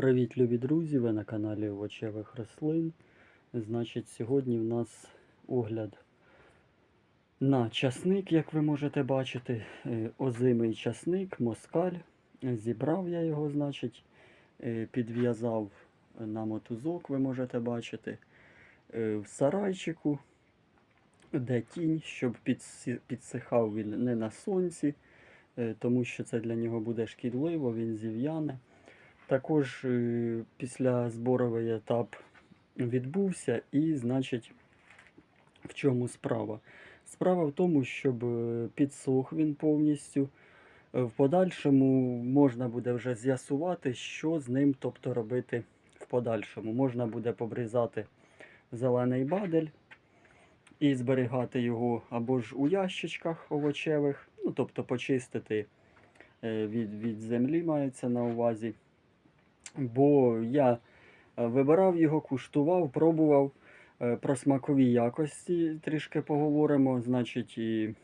Привіт, любі друзі! Ви на каналі Овочевих рослин. Значить, сьогодні в нас огляд на часник, як ви можете бачити. Е, Озимий часник, москаль. Зібрав я його, значить, е, підв'язав на мотузок, ви можете бачити. Е, В сарайчику, де тінь, щоб підсихав він не на сонці, тому що це для нього буде шкідливо, він зів'яне. Також е, після зборовий етап відбувся, і, значить, в чому справа? Справа в тому, щоб е, підсох він повністю. Е, В подальшому можна буде вже з'ясувати, що з ним тобто, робити в подальшому. Можна буде побризати зелений бадель і зберігати його або ж у ящичках овочевих, ну, тобто почистити від, від землі мається на увазі. Бо я е, вибирав його, куштував, пробував. Е, Про смакові якості трішки поговоримо. Значить, і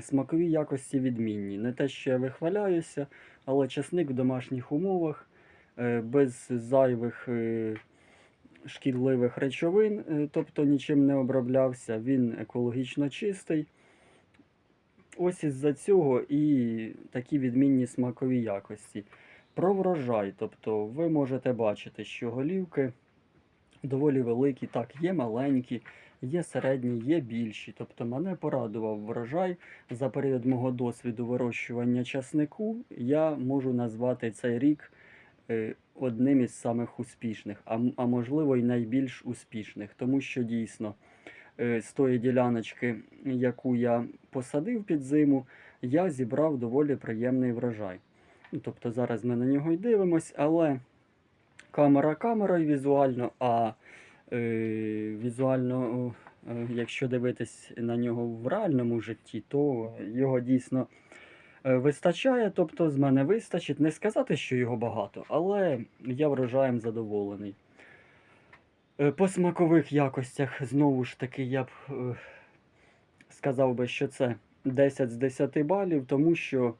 смакові якості відмінні. Не те, що я вихваляюся, але часник в домашніх умовах, е, без зайвих шкідливих речовин, тобто нічим не оброблявся, він екологічно чистий. Ось із-за цього і такі відмінні смакові якості. Про врожай, тобто ви можете бачити, що голівки доволі великі, так, є маленькі, є середні, є більші. Тобто мене порадував врожай. За період мого досвіду вирощування часнику я можу назвати цей рік е, одним із самих успішних, а, а можливо і найбільш успішних, тому що дійсно е, з тої діляночки, яку я посадив під зиму, я зібрав доволі приємний врожай. Ну, тобто зараз ми на нього й дивимось, але камера камерою візуально, а е, візуально, е, якщо дивитись на нього в реальному житті, то його дійсно е, вистачає. Тобто з мене вистачить. Не сказати, що його багато, але я врожаєм задоволений. Е, По смакових якостях, знову ж таки, я б е, сказав би, що це 10 з 10 балів, тому що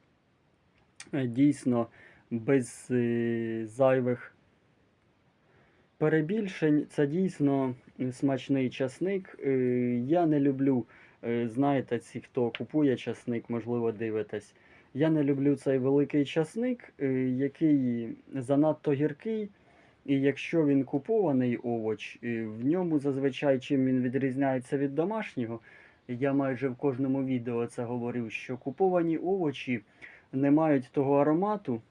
дійсно без е, зайвих перебільшень це дійсно смачний часник. Е, Я не люблю, е, знаєте, ці, хто купує часник, можливо, дивитесь. Я не люблю цей великий часник, е, який занадто гіркий. І якщо він купований овоч, е, в ньому зазвичай чим він відрізняється від домашнього. Я майже в кожному відео це говорив, що куповані овочі не мають того аромату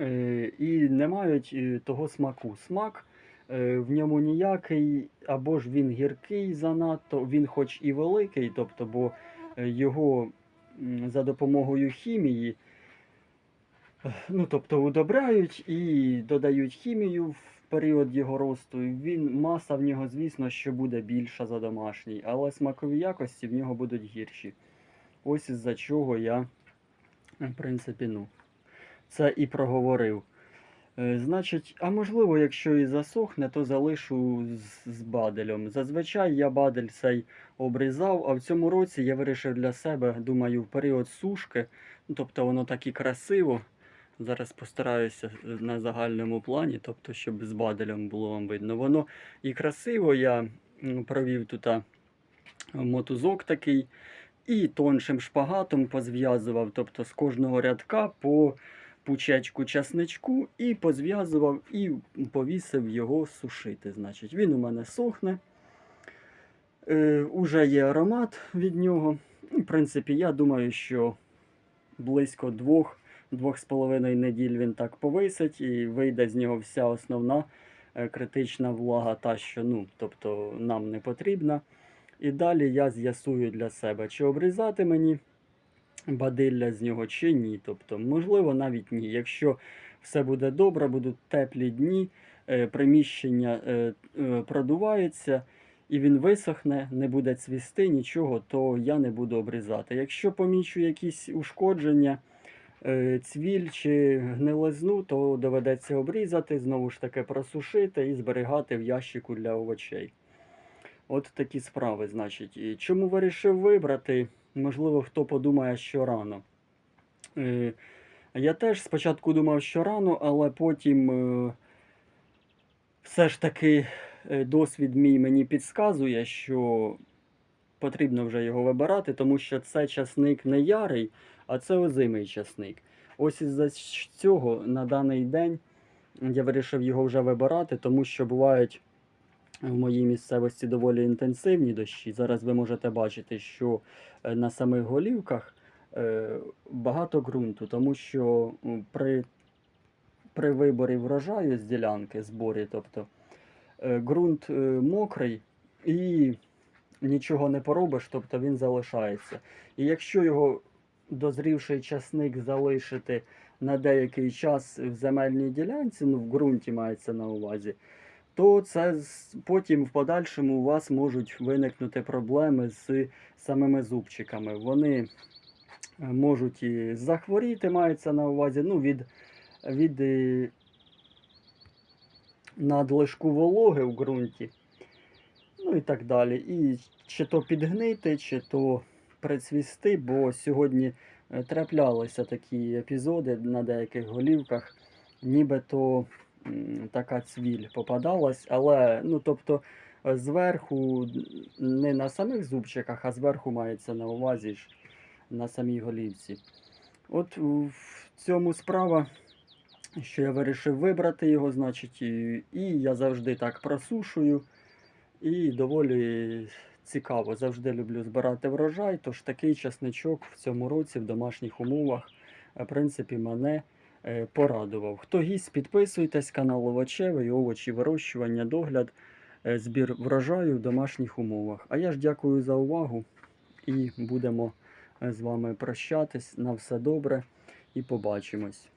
е, і не мають е, того смаку. Смак е, в ньому ніякий, або ж він гіркий занадто, він хоч і великий, тобто, бо його за допомогою хімії ну, тобто удобряють і додають хімію в період його росту. Він, маса в нього, звісно, що буде більша за домашній, але смакові якості в нього будуть гірші. Ось із-за чого я, в принципі, ну, це і проговорив. Е, Значить, а можливо, якщо і засохне, то залишу з, з баделем. Зазвичай я бадель цей обрізав, а в цьому році я вирішив для себе, думаю, в період сушки, ну, тобто воно так і красиво. Зараз постараюся на загальному плані, тобто, щоб з баделем було вам видно. Воно і красиво, я провів тут мотузок такий, і тоншим шпагатом позв'язував, тобто з кожного рядка по пучечку часничку, і позв'язував і повісив його сушити. Значить, він у мене сохне. Е, уже є аромат від нього. В принципі, я думаю, що близько двох двох з половиною неділь він так повисить і вийде з нього вся основна е, критична влага, та що ну, тобто нам не потрібна. І далі я з'ясую для себе, чи обрізати мені бадилля з нього, чи ні. Тобто, можливо, навіть ні. Якщо все буде добре, будуть теплі дні, е, приміщення е, е, продувається. І він висохне, не буде цвісти, нічого, то я не буду обрізати. Якщо помічу якісь ушкодження, цвіль чи гнилизну, то доведеться обрізати, знову ж таки просушити і зберігати в ящику для овочей. От такі справи, значить. І чому вирішив вибрати? Можливо, хто подумає, що рано. Е, Я теж спочатку думав, що рано, але потім е, все ж таки е, досвід мій мені підказує, що потрібно вже його вибирати, тому що це часник не ярий, а це озимий часник. Ось із-за цього на даний день я вирішив його вже вибирати, тому що бувають в моїй місцевості доволі інтенсивні дощі. Зараз ви можете бачити, що е, на самих голівках е, багато ґрунту, тому що при, при виборі врожаю з ділянки, зборі, тобто е, ґрунт мокрий і нічого не поробиш, тобто він залишається. І якщо його дозрівший часник залишити на деякий час в земельній ділянці, ну в ґрунті мається на увазі, то це потім в подальшому у вас можуть виникнути проблеми з самими зубчиками. Вони е, можуть і захворіти, мається на увазі, ну, від, від е, надлишку вологи в ґрунті, ну і так далі. І чи то підгнити, чи то прицвісти, бо сьогодні е, траплялися такі епізоди на деяких голівках, нібито така цвіль попадалась, але ну, тобто, е, зверху, не на самих зубчиках, а зверху мається на увазі ж на самій голівці. От в цьому справа, що я вирішив вибрати його, значить, і, і я завжди так просушую. І доволі цікаво. Завжди люблю збирати врожай, тож такий часничок в цьому році в домашніх умовах, в принципі, мене порадував. Хто гість, підписуйтесь, канал Овочевий, овочі вирощування, догляд, е, збір врожаю в домашніх умовах. А я ж дякую за увагу і будемо е, з вами прощатись. На все добре і побачимось.